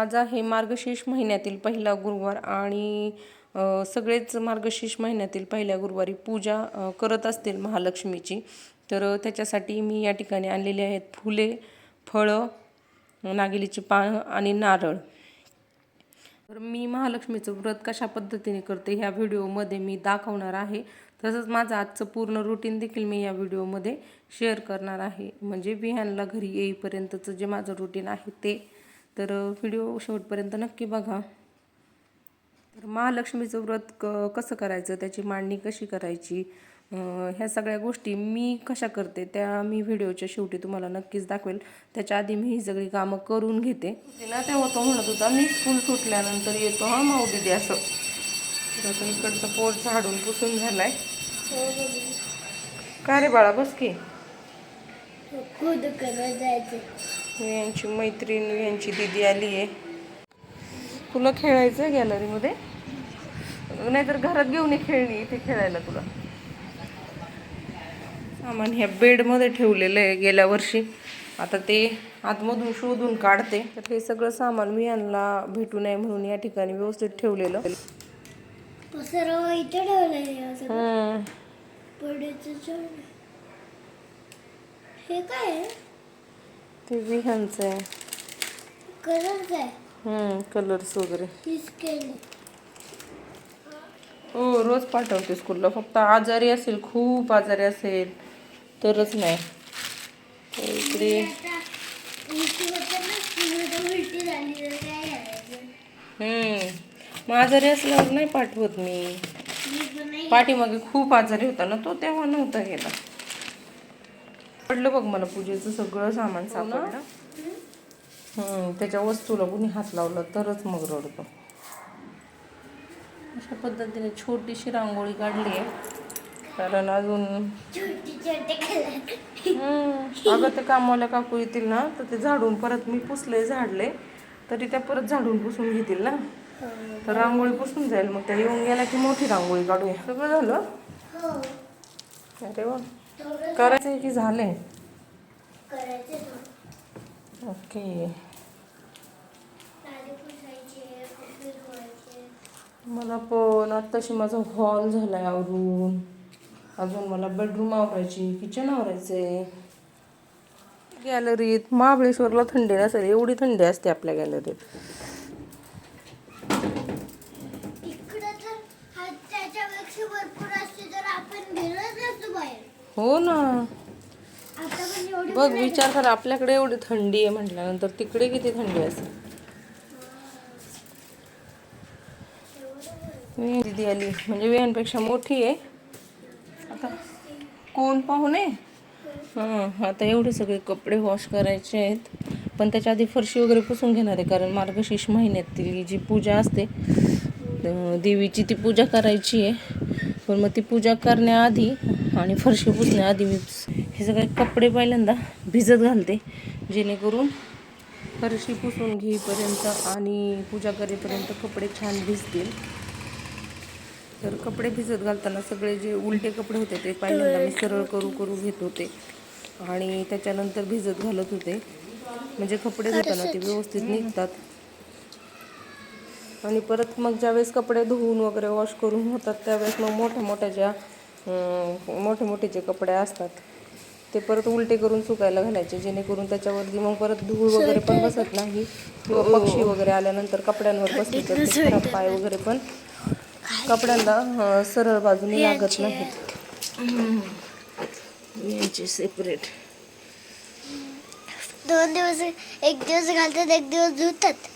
आज आहे मार्गशीर्ष महिन्यातील पहिला गुरुवार आणि सगळेच मार्गशीर्ष महिन्यातील पहिल्या गुरुवारी पूजा करत असतील महालक्ष्मीची. तर त्याच्यासाठी मी या ठिकाणी आणलेली आहेत फुले फळं नागिलीची पानं आणि नारळ. तर मी महालक्ष्मीचं व्रत कशा पद्धतीने करते ह्या व्हिडिओमध्ये मी दाखवणार आहे. तसंच माझं आजचं पूर्ण रुटीन देखील मी या व्हिडिओमध्ये शेअर करणार आहे. म्हणजे विहानला घरी येईपर्यंतचं जे माझं रुटीन आहे ते तर व्हिडिओ शेवटपर्यंत नक्की बघा. तर महालक्ष्मीचं व्रत क कसं करायचं? त्याची मांडणी कशी करायची? ह्या सगळ्या गोष्टी मी कशा करते त्या मी व्हिडिओच्या शेवटी तुम्हाला नक्कीच दाखवेल. त्याच्या आधी मी ही सगळी कामं करून घेते. ना तेव्हा तो म्हणत होता मी फुल सुटल्यानंतर येतो हा माऊ दिदी असं. तर आता इकडचं पोट झाडून पुसून झालाय. का रे बाळा बस की. जायचं. यांची मैत्रीण यांची दिदी आली आहे. तुला खेळायचं आहे गॅलरीमध्ये नाहीतर घरात घेऊन ये खेळणी इथे खेळायला तुला. सामान ह्या बेडमध्ये ठेवलेलं आहे गेल्या वर्षी. आता ते आतमधून शोधून काढते. तर हे सगळं सामान मी यांना भेटू नये म्हणून या ठिकाणी व्यवस्थित ठेवलेलं. हे काय आहे? ते विहांचं आहे. कलर काय हम्म, कलर्स वगैरे. हो रोज पाठवते स्कूलला फक्त आजारी असेल खूप आजारी असेल तरच नाही. तर इकडे हम्म. मग आजारी असल्यावर नाही पाठवत मी. पाठीमागे खूप आजारी होता ना तो तेव्हा नव्हता गेला. पडलं बघ मला पूजेचं सगळं सामान सापडलं. हम्म, त्याच्या वस्तूला कुणी हात लावला तरच मग रडतो. अशा पद्धतीने छोटीशी रांगोळी काढली आहे. कारण अजून अगं ते कामवाल्या काकू येतील ना तर ते झाडून परत मी पुसले झाडले तरी त्या परत झाडून पुसून घेतील ना. तर रांगोळी पुसून जाईल मग त्या येऊन गेल्या की मोठी रांगोळी काढूया. सगळं झालं? हो. अरे वा. करायचं की झाले. ओके. मला पण आत्ताशी माझा हॉल झालाय आवरून. अजून मला बेडरूम आवरायची किचन आवरायचंय. गॅलरीत महाबळेश्वरला थंडी नसेल एवढी थंडी असते आपल्या गॅलरीत इकडं तर हा त्याच्यापेक्षा भरपूर असते तर आपण गेलोच नसतो बाहेर हो ना. बघ विचार कर आपल्याकडे एवढी थंडी आहे म्हटल्यानंतर तिकडे किती थंडी असेल? दिदी आली. म्हणजे विहानपेक्षा मोठी आहे. आता कोण पाहुणे हां आता एवढे सगळे कपडे वॉश करायचे आहेत. पण त्याच्या आधी फरशी वगैरे पुसून घेणार आहे कारण मार्गशीर्ष महिन्यातील जी पूजा असते देवीची ती पूजा करायची आहे. पण मग ती पूजा करण्याआधी आणि फरशी पुसण्याआधी मी हे सगळे कपडे पहिल्यांदा भिजत घालते जेणेकरून फरशी पुसून घेईपर्यंत आणि पूजा करेपर्यंत कपडे छान भिजतील. तर कपडे भिजत घालताना सगळे जे उलटे कपडे होते ते पहिल्यांदा मी सरळ करू करू घेत होते आणि त्याच्यानंतर भिजत घालत होते. म्हणजे कपडे धुताना ते व्यवस्थित निघतात. आणि परत मग ज्यावेळेस कपडे धुवून वगैरे वॉश करून होतात त्यावेळेस मग मोठ्या मोठ्या ज्या मोठे मोठे जे कपडे असतात ते परत उलटे करून सुकायला घालायचे जेणेकरून त्याच्यावरती मग परत धूळ वगैरे पण बसत नाही किंवा पक्षी वगैरे आल्यानंतर कपड्यांवर बसले तर ते खराब पाय वगैरे पण कपड्यांना सरळ बाजूने लागत नाहीत. यांचे सेपरेट दोन दिवस एक दिवस घालतात एक दिवस धुतात.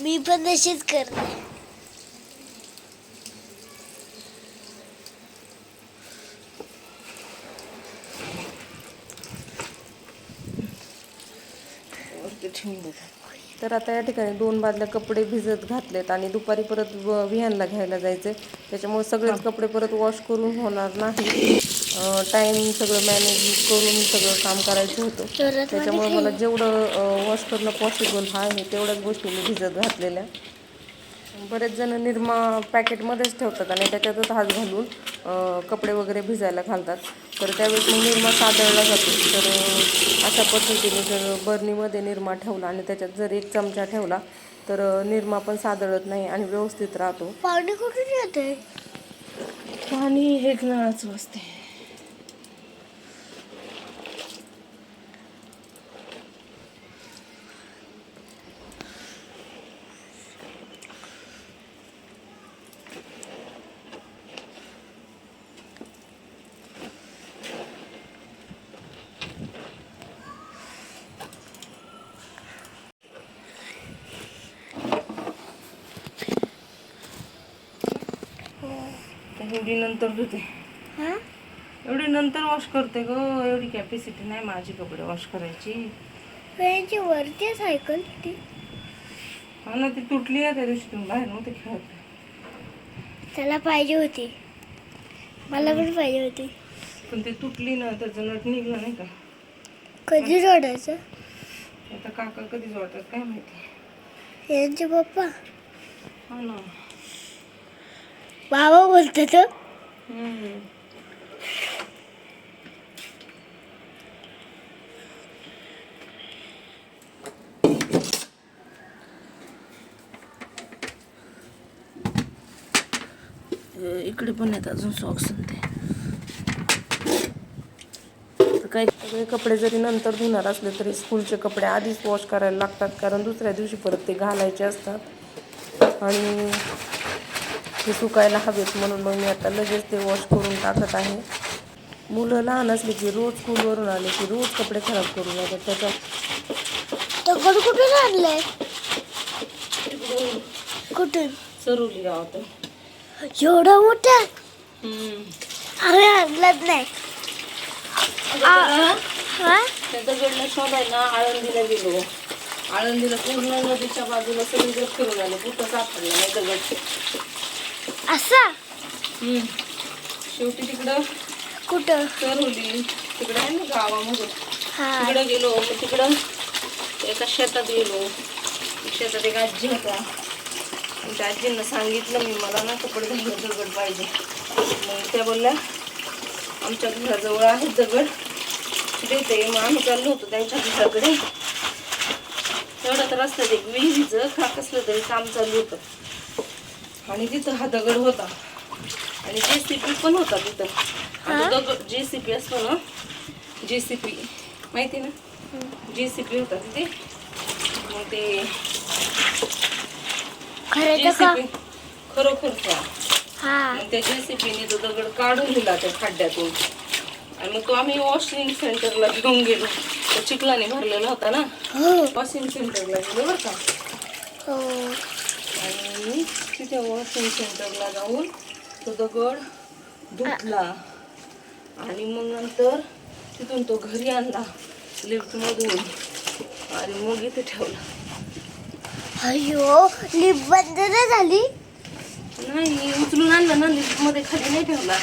मी पण तशीच करते ठेवून देतात. तर आता या ठिकाणी दोन बादल्या कपडे भिजत घातलेत आणि दुपारी परत विहानला घ्यायला जायचे त्याच्यामुळे सगळेच कपडे परत वॉश करून होणार नाही. टाईम सगळं मॅनेज करून सगळं काम करायचं होतं. त्याच्यामुळे मला जेवढं वॉश करणं पॉसिबल आहे तेवढ्याच गोष्टी मी भिजत घातलेल्या. बरेच जण निरमा पॅकेटमध्येच ठेवतात आणि त्याच्यातच हात घालून कपडे वगैरे भिजायला घालतात. तर त्यावेळेस मग निरमा सादळला जातो. तर अशा पद्धतीने जर बर्नीमध्ये निरमा ठेवला आणि त्याच्यात जर एक चमचा ठेवला तर निरमा पण सादळत नाही आणि व्यवस्थित राहतो. पाणी कुठून येते पाणी हेच नळाचं असते एवढी नंतर धुते. हा? एवढी नंतर वॉश करते ग. एवढी कॅपॅसिटी नाही माझी कपडे वॉश करायची. यांची वरती सायकल ती. हा ना ती तुटली आहे त्या दिवशी तुम्ही बाहेर नव्हते खेळत. त्याला पाहिजे होती. मला पण पाहिजे होती. पण ती तुटली ना त्याचं नट निघलं नाही का? कधी जोडायचं? आता काका कधी जोडतात काय माहिती? यांचे पप्पा. हा ना. बाबा बोलतो तो. इकडे पण आहेत अजून सॉक्स ते. तर काही सगळे कपडे जरी नंतर धुणार असले तरी स्कूलचे कपडे आधीच वॉश करायला लागतात कारण दुसऱ्या दिवशी परत ते घालायचे असतात. आणि ते सुकायला हवेत म्हणून मग मी आता लगेच ते वॉश करून टाकत आहे. मुलं लहान असली की रोज स्कूलवरून आले की रोज कपडे खराब करून जातात. त्याचा दगड कुठून आणलाय? कुठून? चरुली गावात एवढा मोठा? आम्ही आणलाच नाही. हा? त्या दगडला शोधायला आळंदीला गेलो. आळंदीला पूर्ण नदीच्या बाजूला सगळीकडे फिरून आले. कुठं सापडलं नाही दगड असा? शेवटी तिकडं कुठं? चरुली तिकडं आहे ना गावामधून हा. तिकडं गेलो. मग तिकडं एका शेतात गेलो. शेतात एक आजी मग त्या आजींना सांगितलं मी मला ना कपडे धुणं दगड पाहिजे. मग त्या बोलल्या आमच्या घराजवळ आहेत दगड. देते मग आम्ही चाललो होतो त्यांच्या घराकडे. तेवढ्यात रस्त्यात एक विहिरीचं का कसलं तरी काम चालू होतं. आणि तिथं हा दगड होता. आणि जे सी पी पण होता तिथं. दगड जे सी पी असतो ना जे सी पी माहिती ना? जे सी पी होता तिथे. मग ते खरं जे तर का? सी पी खरोखरचा हा. मग त्या जे सी पीने तो दगड काढून दिला त्या खड्ड्यातून. आणि मग तो आम्ही वॉशिंग सेंटरला घेऊन गेलो. तो चिखलाने भरलेला होता ना? हो. वॉशिंग सेंटरला गेलो बरं का? आणि तिथे वॉशिंग सेंटरला जाऊन तो दगड धुतला. आणि मग नंतर तिथून तो घरी आणला लिफ्टमधून आणि मग इथे ठेवला. अयो लिप बंद नाही झाली? नाही उचलून आणलं ना लिफ्टमध्ये खाली नाही ठेवला.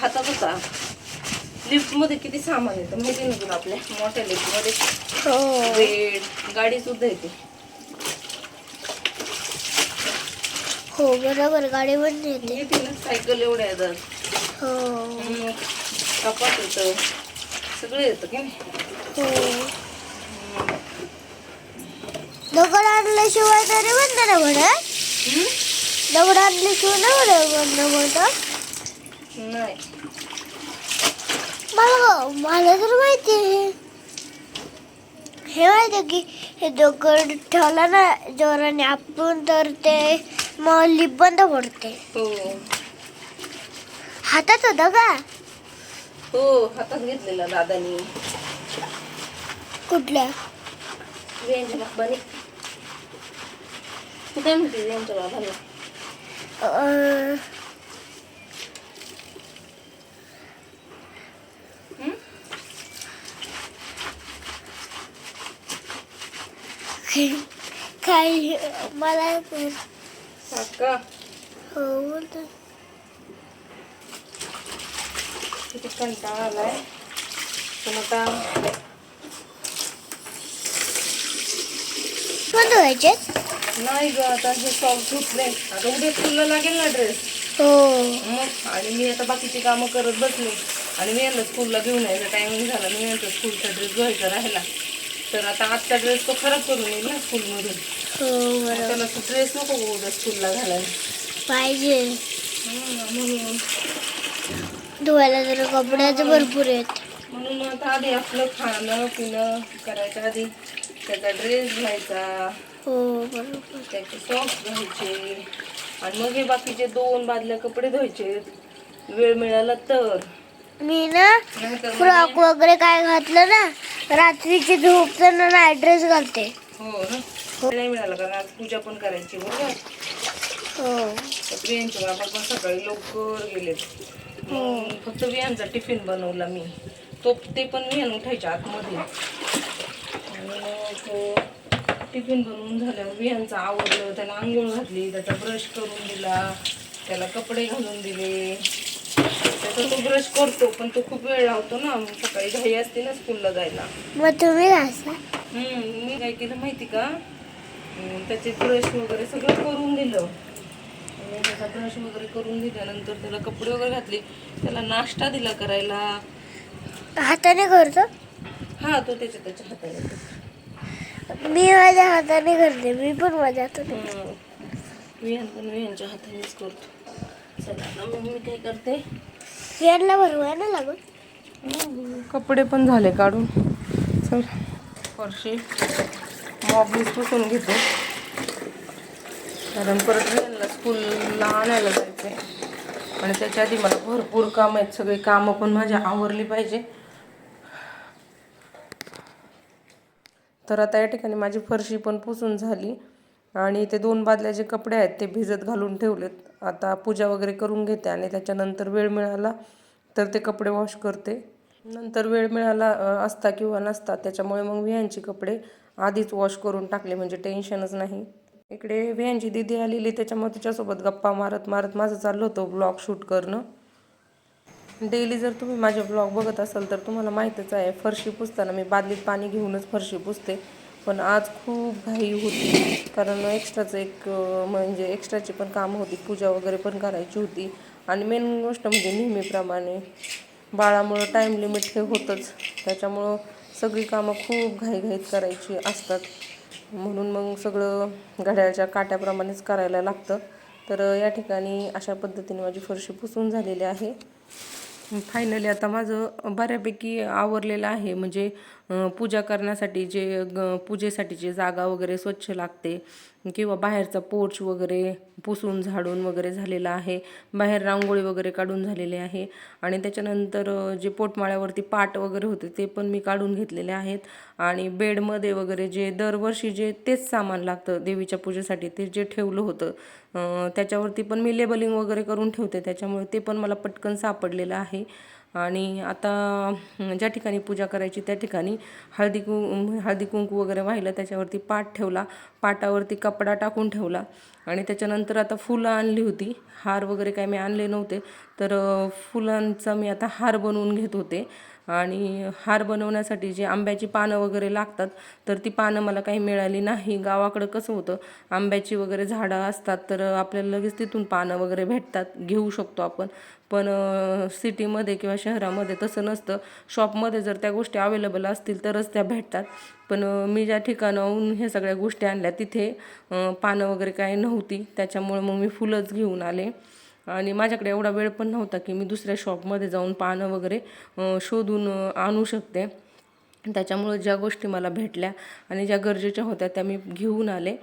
हातात होता. लिफ्टमध्ये किती सामान येतं माहिती ना तुला आपल्या मोठ्या लिफ्टमध्ये हो. बेड गाडी सुद्धा येते. हो बरोबर गाडी पण येते ना सायकल एवढ्या येतात. हो. कपाट येतं सगळं येतं की नाही? हो. दगड आणल्याशिवाय तरी बंद नाही म्हणत हम्म? दगड आणल्याशिवाय नाही म्हणत बंद म्हणत नाही. मला मला तर माहिती आहे. हे माहिती आहे की हे दगड ठेवला ना जोराने आपण तर ते मग लिप बंद पडते. हो. हातात होता का? हो हातात घेतलेला दादानी. कुठल्या? यांच्या बाबाने तू काय म्हणते बाबाला अं, मला तर काका. हो किती कंटाळा आलाय. पण आता नाही ग आता हे सॉक्स धुतले. आता उद्या स्कूलला लागेल ना ड्रेस हो. मग आणि मी आता बाकीची कामं करत बसले. आणि मी यांना स्कूलला घेऊन यायचा टायमिंग झाला. मी यांचा स्कूलचा ड्रेस धुवायचा राहिला. तर आता आजचा ड्रेस तो खराब करून येईल ना स्कूलमधून. हो त्याला तो ड्रेस नको उद्या स्कूलला घालायला. पाहिजे. म्हणून. धुवायला जरा कपड्याचं भरपूर आहेत. म्हणून आता आधी आपलं खाणं पिणं करायच्या आधी. त्याचा ड्रेस घ्यायचा. हो बरोबर. त्याचे सॉक्स घ्यायचे. आणि मग हे बाकीचे दोन बादल्या कपडे धुवायचे. वेळ मिळाला तर. मी ना नाहीतर मग फ्रॉक वगैरे काय घातलं ना रात्रीची झोपताना ना ड्रेस घालते. हो ना. नाही मिळाला कारण आज पूजा पण करायची बरोबर हो. तर वियांचे बाबा पण सकाळी लवकर गेलेत मग फक्त वियांचा टिफिन बनवला मी. तो ते पण विहान उठायच्या आतमध्ये. आणि मग टिफिन बनवून झाल्यावर विहांचं आवडलं त्याला आंघोळ घातली त्याचा ब्रश करून दिला त्याला कपडे घालून दिले. त्याचा तो ब्रश करतो पण तो खूप वेळ लावतो ना. सकाळी घाई असते ना स्कूलला जायला. मग तुम्ही हम्म, मी काय केलं माहिती का? त्याचे ब्रश वगैरे सगळं करून दिलं. त्याचा ब्रश वगैरे करून दिल्यानंतर त्याला कपडे वगैरे घातले. त्याला नाश्ता दिला करायला. हाताने करतो? हा तो त्याच्या त्याच्या हाताने. मी माझ्या हाताने करते मी पण माझ्या हाताने. विहान पण विहानच्या हातानेच करतो. चला मग मी काय करते? यांना भरवाय ना लागून. कपडे पण झाले काढून. चल. फरशी. मॉबलीच पुसून घेते. कारण परत यांना स्कूलला आणायला जायचं आहे आणि त्याच्या आधी मला भरपूर काम आहेत. सगळी कामं पण माझ्या आवरली पाहिजे. तर आता या ठिकाणी माझी फरशी पण पुसून झाली. आणि ते दोन बादल्या जे कपडे आहेत ते भिजत घालून ठेवलेत. आता पूजा वगैरे करून घेते आणि त्याच्यानंतर वेळ मिळाला तर ते कपडे वॉश करते. नंतर वेळ मिळाला असता किंवा नसता त्याच्यामुळे मग विह्यांचे कपडे आधीच वॉश करून टाकले म्हणजे टेन्शनच नाही. इकडे विहांची दिदी आलेली त्याच्यामुळे तिच्यासोबत गप्पा मारत मारत माझं चाललं होतं ब्लॉग शूट करणं. डेली जर तुम्ही माझे ब्लॉग बघत असाल तर तुम्हाला माहीतच आहे फरशी पुसताना मी बादलीत पाणी घेऊनच फरशी पुसते. पण आज खूप घाई होती. कारण एक्स्ट्राचं एक म्हणजे एक्स्ट्राची पण कामं होती. पूजा वगैरे पण करायची होती. आणि मेन गोष्ट म्हणजे नेहमीप्रमाणे बाळामुळं टाईम लिमिट हे होतंच. त्याच्यामुळं सगळी कामं खूप घाईघाईत करायची असतात. म्हणून मग सगळं घड्याळच्या काट्याप्रमाणेच करायला लागतं. तर या ठिकाणी अशा पद्धतीने माझी फरशी पुसून झालेली आहे. फायनली आता माझं बऱ्यापैकी आवरलेलं आहे. म्हणजे पूजा करण्यासाठी जे ग पूजेसाठी जे जागा वगैरे स्वच्छ लागते किंवा बाहेरचा पोर्च वगैरे पुसून झाडून वगैरे झालेला आहे. बाहेर रांगोळी वगैरे काढून झालेली आहे. आणि त्याच्यानंतर जे पोटमाळ्यावरती पाट वगैरे होते ते पण मी काढून घेतलेले आहेत. आणि बेडमध्ये वगैरे जे दरवर्षी जे तेच सामान लागतं देवीच्या पूजेसाठी ते जे ठेवलं होतं त्याच्यावरती पण मी लेबलिंग वगैरे करून ठेवते. त्याच्यामुळे ते पण मला पटकन सापडलेलं आहे. आणि आता ज्या ठिकाणी पूजा करायची त्या ठिकाणी हळदी कु हळदी कुंकू वगैरे वाहिलं त्याच्यावरती पाट ठेवला. पाटावरती कपडा टाकून ठेवला. आणि त्याच्यानंतर आता फुलं आणली होती. हार वगैरे काय मी आणले नव्हते. तर फुलांचा मी आता हार बनवून घेत होते. आणि हार बनवण्यासाठी जे आंब्याची पानं वगैरे लागतात तर ती पानं मला काही मिळाली नाही. गावाकडं कसं होतं आंब्याची वगैरे झाडं असतात तर आपल्याला लगेच तिथून पानं वगैरे भेटतात. घेऊ शकतो आपण. पण सिटीमध्ये किंवा शहरामध्ये तसं नसतं. शॉपमध्ये जर त्या गोष्टी अवेलेबल असतील तरच त्या भेटतात. पण मी ज्या ठिकाणाहून ह्या सगळ्या गोष्टी आणल्या तिथे पानं वगैरे काही नव्हती. त्याच्यामुळे मग मी फुलंच घेऊन आले. आणि माझ्याकडे एवढा वेळ पण नव्हता की मी दुसऱ्या शॉपमध्ये जाऊन पानं वगैरे शोधून आणू शकते. त्याच्यामुळं ज्या गोष्टी मला भेटल्या आणि ज्या गरजेच्या होत्या त्या मी घेऊन आले.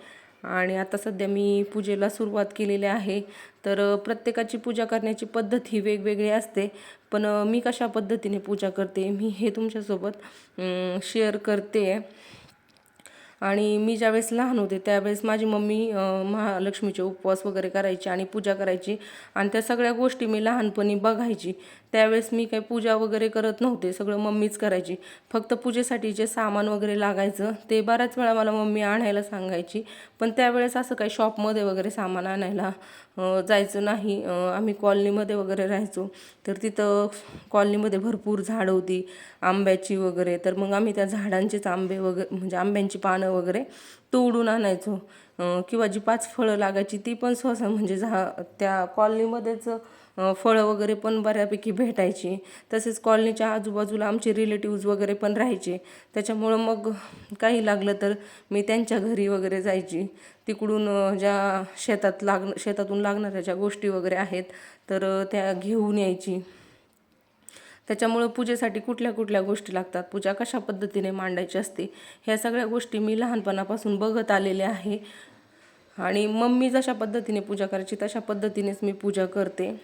आणि आता सध्या मी पूजेला सुरुवात केलेली आहे. तर प्रत्येकाची पूजा करण्याची पद्धत ही वेगवेगळी असते. पण मी कशा पद्धतीने पूजा करते मी हे तुमच्यासोबत शेअर करते. आणि मी ज्यावेळेस लहान होते त्यावेळेस माझी मम्मी महालक्ष्मीचे उपवास वगैरे करायची आणि पूजा करायची. आणि त्या सगळ्या गोष्टी मी लहानपणी बघायची. त्यावेळेस मी काही पूजा वगैरे करत नव्हते सगळं मम्मीच करायची. फक्त पूजेसाठी जे सामान वगैरे लागायचं ते बऱ्याच वेळा मला मम्मी आणायला सांगायची. पण त्यावेळेस असं काही शॉपमध्ये वगैरे सामान आणायला जायचं नाही. आम्ही कॉलनीमध्ये वगैरे राहायचो. तर तिथं कॉलनीमध्ये भरपूर झाडं होती आंब्याची वगैरे. तर मग आम्ही त्या झाडांचेच आंबे वगैरे म्हणजे आंब्यांची पानं वगैरे तोडून आणायचो. किंवा जी पाच फळं लागायची ती पण सहसा म्हणजे झा त्या कॉलनीमध्येच फळं वगैरे पण बऱ्यापैकी भेटायची. तसेच कॉलनीच्या आजूबाजूला आमचे रिलेटिव्ज वगैरे पण राहायचे. त्याच्यामुळं मग काही लागलं तर मी त्यांच्या घरी वगैरे जायची. तिकडून ज्या शेतात लाग शेतातून लागणाऱ्या ज्या गोष्टी वगैरे आहेत तर त्या घेऊन यायची. त्याच्यामुळं पूजेसाठी कुठल्या कुठल्या गोष्टी लागतात? पूजा कशा पद्धतीने मांडायची असते? ह्या सगळ्या गोष्टी मी लहानपणापासून बघत आलेले आहे. आणि मम्मी जशा पद्धतीने पूजा करायची तशा पद्धतीनेच मी पूजा करते.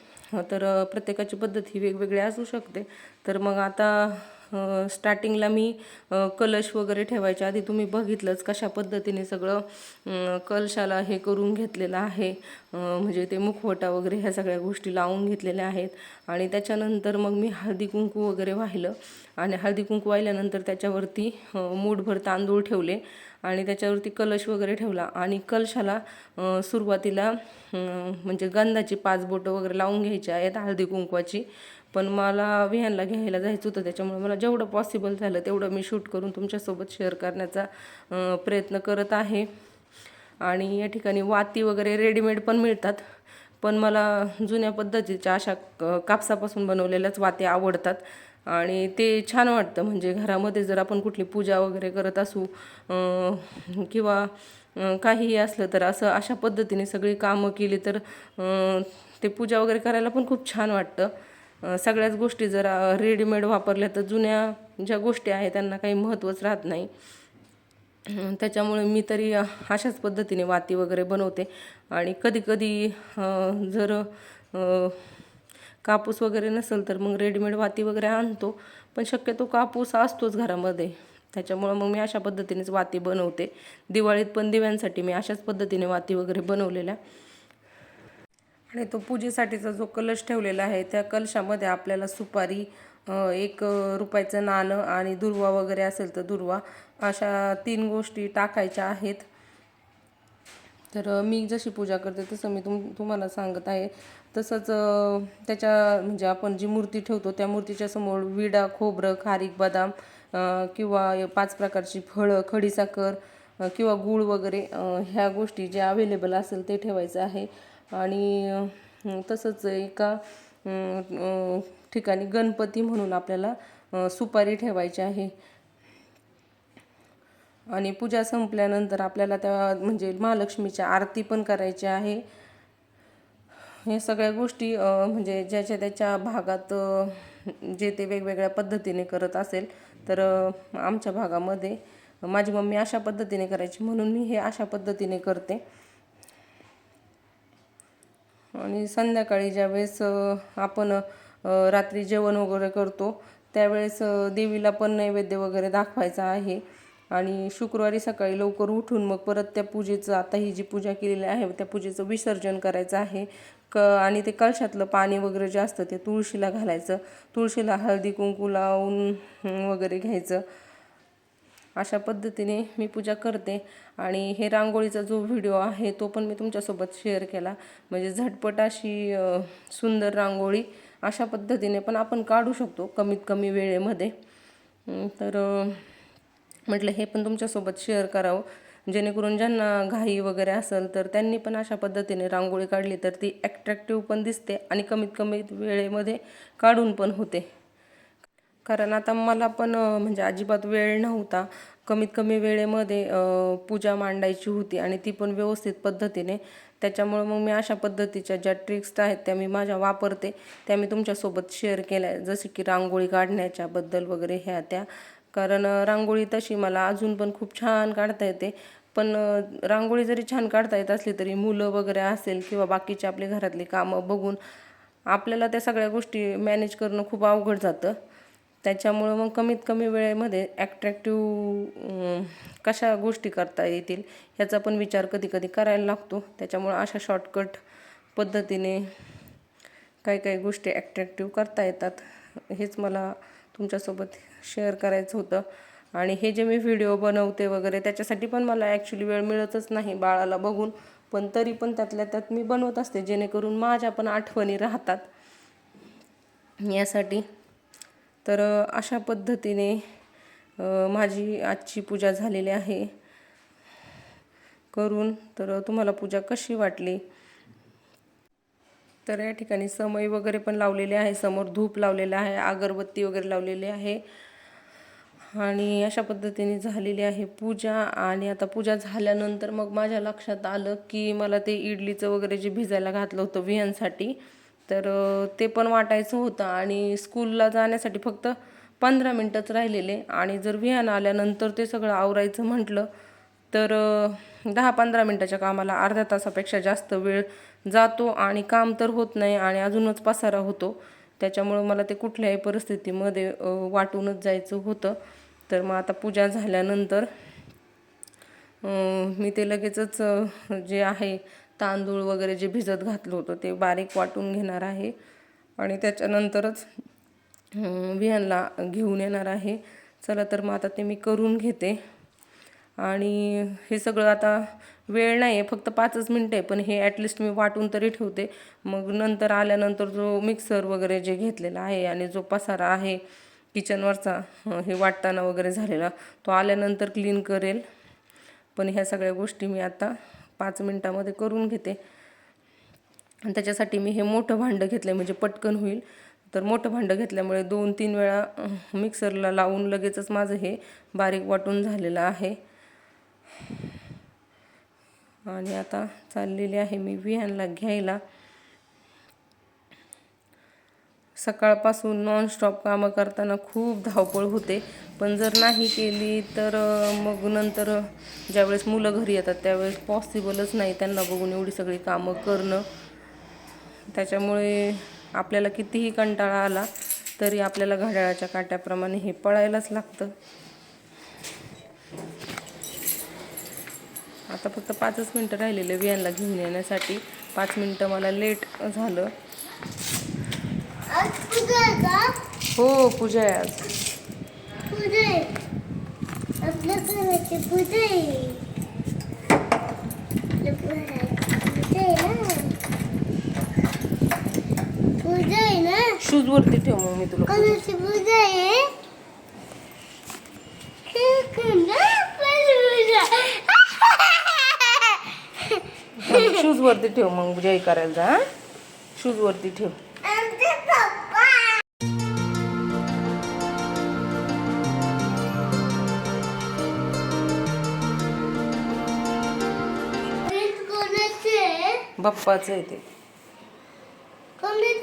तर प्रत्येकाची पद्धत ही वेगवेगळी असू शकते. तर मग आता स्टार्टिंगला मी कलश वगैरे ठेवायच्या आधी तुम्ही बघितलंच कशा पद्धतीने सगळं कलशाला हे करून घेतलेलं आहे. म्हणजे ते मुखवटा वगैरे ह्या सगळ्या गोष्टी लावून घेतलेल्या आहेत. आणि त्याच्यानंतर मग मी हळदी कुंकू वगैरे वाहिलं. आणि हळदी कुंकू वाहिल्यानंतर त्याच्यावरती मूठभर तांदूळ ठेवले. आणि त्याच्यावरती कलश वगैरे ठेवला. आणि कलशाला सुरुवातीला म्हणजे गंधाची पाच बोटं वगैरे लावून घ्यायची आहेत हळदी कुंकवाची. पण मला विहानला घ्यायला जायचं होतं त्याच्यामुळे मला जेवढं पॉसिबल झालं तेवढं मी शूट करून तुमच्यासोबत शेअर करण्याचा प्रयत्न करत आहे. आणि या ठिकाणी वाती वगैरे रेडीमेड पण मिळतात. पण मला जुन्या पद्धतीच्या अशा क- कापसापासून बनवलेल्याच वाती आवडतात. आणि ते छान वाटतं. म्हणजे घरामध्ये जर आपण कुठली पूजा वगैरे करत असू किंवा काहीही असलं तर असं अशा पद्धतीने सगळी कामं केली तर ते पूजा वगैरे करायला पण खूप छान वाटतं. सगळ्याच गोष्टी जर रेडीमेड वापरल्या तर जुन्या ज्या गोष्टी आहेत त्यांना काही महत्त्वच राहत नाही. त्याच्यामुळे मी तरी अशाच पद्धतीने वाती वगैरे बनवते. आणि कधी कधी जर कापूस वगैरे नसेल तर मग रेडीमेड वाती वगैरे आणतो. पण शक्यतो कापूस असतोच घरामध्ये. त्याच्यामुळं मग मी अशा पद्धतीनेच वाती बनवते. दिवाळीत पण दिव्यांसाठी मी अशाच पद्धतीने वाती वगैरे बनवलेल्या. आणि तो पूजेसाठीचा जो कलश ठेवलेला आहे त्या कलशामध्ये आपल्याला सुपारी एक रुपयाचं नाणं आणि दुर्वा वगैरे असेल तर दुर्वा अशा तीन गोष्टी टाकायच्या आहेत. तर मी जशी पूजा करते तसं मी तुम तुम्हाला सांगत आहे. तसंच त्याच्या म्हणजे आपण जी मूर्ती ठेवतो त्या मूर्तीच्या समोर विडा खोबरं खारीक बदाम किंवा पाच प्रकारची फळं खडीसाखर किंवा गूळ वगैरे ह्या गोष्टी ज्या अवेलेबल असेल ते ठेवायचं आहे. आणि तसंच एका ठिकाणी गणपती म्हणून आपल्याला सुपारी ठेवायची आहे. आणि पूजा संपल्यानंतर आपल्याला त्या म्हणजे महालक्ष्मीच्या आरती पण करायची आहे. हे सगळ्या गोष्टी म्हणजे ज्याच्या त्याच्या भागात जे ते वेगवेगळ्या पद्धतीने करत असेल तर आमच्या भागामध्ये माझी मम्मी अशा पद्धतीने करायची म्हणून मी हे अशा पद्धतीने करते. आणि संध्याकाळी ज्यावेळेस आपण रात्री जेवण वगैरे करतो त्यावेळेस देवीला पण नैवेद्य वगैरे दाखवायचा आहे. आणि शुक्रवारी सकाळी लवकर उठून मग परत त्या पूजेचं आता ही जी पूजा केलेली आहे त्या पूजेचं विसर्जन करायचं आहे. क आणि ते कळशातलं पाणी वगैरे जे असतं ते तुळशीला घालायचं. तुळशीला हळदी कुंकू लावून वगैरे घ्यायचं. अशा पद्धतीने मी पूजा करते. आणि हे रांगोळीचा जो व्हिडिओ आहे तो पण मी तुमच्यासोबत शेअर केला. म्हणजे झटपट अशी सुंदर रांगोळी अशा पद्धतीने पण आपण काढू शकतो कमीत कमी वेळेमध्ये. तर म्हटलं हे पण तुमच्यासोबत शेअर करावं. जेणेकरून ज्यांना घाई वगैरे असेल तर त्यांनी पण अशा पद्धतीने रांगोळी काढली तर ती ॲट्रॅक्टिव्ह पण दिसते आणि कमीत कमी वेळेमध्ये काढून पण होते. कारण आता मला पण म्हणजे अजिबात वेळ नव्हता. कमीत कमी वेळेमध्ये पूजा मांडायची होती आणि ती पण व्यवस्थित पद्धतीने. त्याच्यामुळं मग मी अशा पद्धतीच्या ज्या ट्रिक्स आहेत त्या मी माझ्या वापरते. त्या मी तुमच्यासोबत शेअर केल्या. जसे की रांगोळी काढण्याच्याबद्दल वगैरे ह्या त्या. कारण रांगोळी तशी मला अजून पण खूप छान काढता येते. पण रांगोळी जरी छान काढता येत असली तरी मुलं वगैरे असेल किंवा बाकीचे आपले घरातली कामं बघून आपल्याला त्या सगळ्या गोष्टी मॅनेज करणं खूप अवघड जातं. त्याच्यामुळं मग कमीत कमी वेळेमध्ये ॲट्रॅक्टिव्ह कशा गोष्टी करता येतील ह्याचा पण विचार कधी कधी करायला लागतो. त्याच्यामुळं अशा शॉर्टकट पद्धतीने काही काही गोष्टी ॲट्रॅक्टिव्ह करता येतात. हेच मला तुमच्यासोबत शेअर करायचं होतं. आणि हे जे मी व्हिडिओ बनवते वगैरे त्याच्यासाठी पण मला ॲक्च्युली वेळ मिळतच नाही बाळाला बघून. पण तरी पण त्यातल्या त्यात मी बनवत असते जेणेकरून माझ्या पण आठवणी राहतात. यासाठी. तर अशा पद्धतीने माझी आजची पूजा झालेली आहे. करून तर तुम्हाला पूजा कशी वाटली? तर या ठिकाणी समय वगैरे पण लावलेले आहे. समोर धूप लावलेला आहे. अगरबत्ती वगैरे लावलेली आहे. आणि अशा पद्धतीने झालेली आहे पूजा. आणि आता पूजा झाल्यानंतर मग माझ्या लक्षात आलं की मला ते इडलीचं वगैरे जे भिजायला घातलं होतं विहांसाठी तर ते पण वाटायचं होतं. आणि स्कूलला जाण्यासाठी फक्त पंधरा मिनटंच राहिलेले. आणि जर विहान आल्यानंतर ते सगळं आवरायचं म्हटलं तर दहा पंधरा मिनटाच्या कामाला अर्ध्या तासापेक्षा जास्त वेळ जातो आणि काम तर होत नाही आणि अजूनच पसारा होतो. त्याच्यामुळं मला ते कुठल्याही परिस्थितीमध्ये वाटूनच जायचं होतं. तर मग आता पूजा झाल्यानंतर मी ते लगेचच जे आहे तांदूळ वगैरे जे भिजत घातलं होतं ते बारीक वाटून घेणार आहे. आणि त्याच्यानंतरच अं, विहानला घेऊन येणार आहे. चला तर मग आता ते मी करून घेते. आणि हे सगळं आता वेळ नाही आहे फक्त पाचच मिनटं आहे पण हे ॲटलिस्ट मी वाटून तरी ठेवते. मग नंतर आल्यानंतर जो मिक्सर वगैरे जे घेतलेला आहे आणि जो पसारा आहे किचनवरचा हे वाटताना वगैरे झालेला तो आल्यानंतर क्लीन करेल. पण ह्या सगळ्या गोष्टी मी आता पाच मिनटामध्ये करून घेते. आणि त्याच्यासाठी मी हे मोठं भांडं घेतलं म्हणजे पटकन होईल. तर मोठं भांडं घेतल्यामुळे दोन तीन वेळा मिक्सरला लावून लगेचच माझं हे बारीक वाटून झालेलं आहे. आणि आता चाललेली आहे मी विहानला घ्यायला. सकाळपासून नॉनस्टॉप कामं करताना खूप धावपळ होते. पण जर नाही केली तर मग नंतर ज्यावेळेस मुलं घरी येतात त्यावेळेस पॉसिबलच नाही त्यांना बघून एवढी सगळी कामं करणं. त्याच्यामुळे आपल्याला कितीही कंटाळा आला तरी आपल्याला घड्याळाच्या काट्याप्रमाणे हे पळायलाच लागतं. आता फक्त पाचच मिनटं राहिलेले वियांना घेऊन येण्यासाठी. पाच मिनटं मला लेट झालं. आज पूजा आहे का हो पूजा आहे आज शूज वरती ठेव मग मी तुला कोणाची पूजा आहे शूज वरती ठेव मग जय करायला जा शूज वरती ठेव. बाप्पाचं आहे ते. कोणी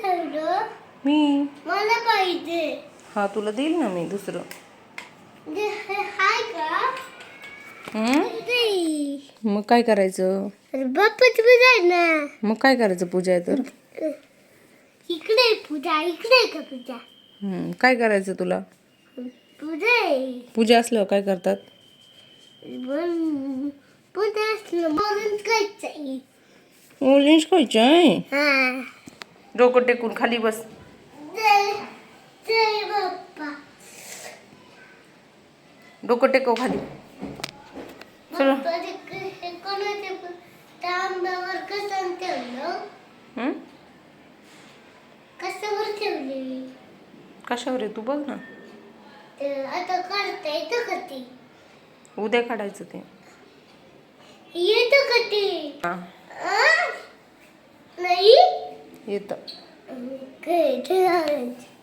मी. मला पाहिजे. हा तुला देईल ना मी दुसरं. हाय का. मग काय करायचं? बाप्पाची पूजा आहे ना. मग काय करायचं पूजा आहे तर? इकडे आहे पूजा इकडे आहे का पूजा? हम्म, काय करायचं तुला? पूजा आहे. पूजा असल्यावर काय करतात? पण पूजा असलं म्हणून खायचं ऑरेंज खायचं आहे? हा. डोकं टेकून खाली बस. जय जय बाप्पा. डोकं टेकव खाली. हे कोणाचे आंब्यावर कसं ठेवलं? हम्म? कशावर ठेवली? कशावर आहे तू बघ ना. ते आता काढता येतं का ते? उद्या काढायचं ते. येतं का ते? हा. आ? नाही? येतं. काय ठेवायचं